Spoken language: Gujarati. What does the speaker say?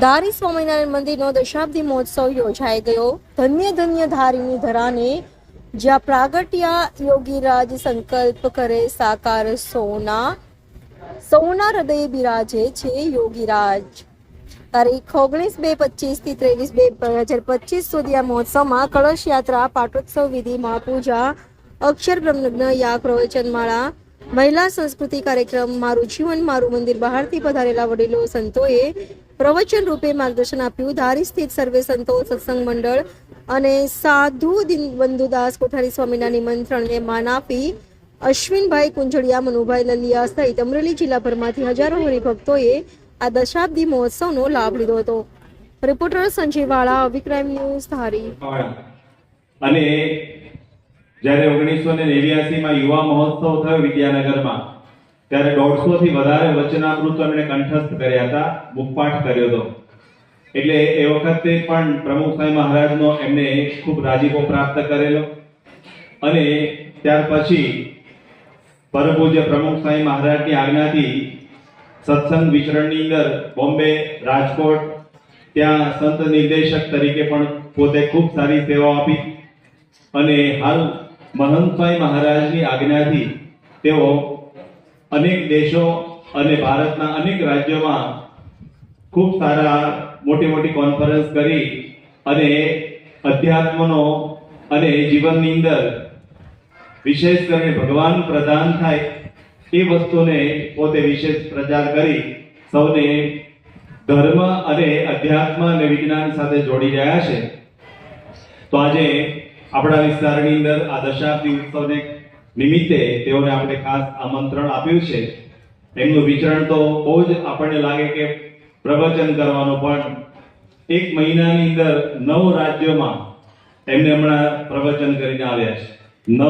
ધારી સ્વામિનારાયણ મંદિરનો દશાબ્દી મહોત્સવ યોજાઈ ગયો. ધન્ય ધન્ય ધારીની ધરાને જ્યાં પ્રાગટ્યા યોગીરાજ સંકલ્પ કરે સાકાર સોના. સૌના હૃદય બિરાજે છે યોગીરાજ. તારીખ ઓગણીસ બે પચીસથી ત્રેવીસ બે હજાર પચીસ સુધી આ મહોત્સવમાં કળશ યાત્રા પાટોત્સવ વિધિ, મહાપૂજા, અક્ષર બ્રહ્મજ્ઞ યાગ, પ્રવચનમાળા મહિલા સંસ્કૃતિ કાર્યક્રમ મારું જીવન, મારું મંદિર બહારથી પધારેલા વડીલો, સંતોએ પ્રવચન રૂપે માર્ગદર્શન આપ્યું. ધારી સ્થિત સર્વે સંતો, સત્સંગ મંડળ અને સાધુ દિનબંધુદાસ કોઠારી સ્વામીના નિમંત્રણને માન આપી અશ્વિનભાઈ કુંજળિયા, મનુભાઈ લલિયા સહિત અમરેલી જિલ્લાભરમાંથી હજારો હરિભક્તોએ આ દશાબ્દી મહોત્સવનો લાભ લીધો હતો. રિપોર્ટર સંજય વાળા, વિક્રાઇમ ન્યૂઝ ધારી. અને જ્યારે ઓગણીસો ને નેવ્યાસીમાં યુવા મહોત્સવ થયો વિદ્યાનગરમાં, ત્યારે દોઢસો થી વધારે વચનામૃતો એમણે કંઠસ્થ કર્યા હતા મુખપાઠ કર્યો હતો. એટલે એ વખતે પણ પ્રમુખ સ્વામી મહારાજનો એમને ખૂબ રાજીપો પ્રાપ્ત કરેલો. અને ત્યાર પછી પરપૂજ્ય પ્રમુખ સ્વામી મહારાજની આજ્ઞાથી સત્સંગ વિચરણની અંદર બોમ્બે રાજકોટ, ત્યાં સંત નિર્દેશક તરીકે પણ પોતે ખૂબ સારી સેવાઓ આપી. અને હાલ મહંત સ્વામી મહારાજની આજ્ઞાથી તેઓ અનેક દેશો અને ભારતના અનેક રાજ્યોમાં ખૂબ સારા મોટી મોટી કોન્ફરન્સ કરી અને અધ્યાત્મનો અને જીવનની અંદર વિશેષ કરીને ભગવાન પ્રદાન થાય એ વસ્તુને પોતે વિશેષ પ્રચાર કરી સૌને ધર્મ અને અધ્યાત્મ અને વિજ્ઞાન સાથે જોડી રહ્યા છે. તો આજે આપણા વિસ્તારની અંદર આ દશાબ્દી ઉત્સવને નિમિત્તે તેઓને આપણે ખાસ આમંત્રણ આપ્યું છે. એમનું વિચરણ તો બહુ જ આપણને લાગે કે પ્રવચન કરવાનું, પણ એક મહિનાની અંદર નવ રાજ્યોમાં એમને હમણાં પ્રવચન કરીને આવ્યા છે. નવ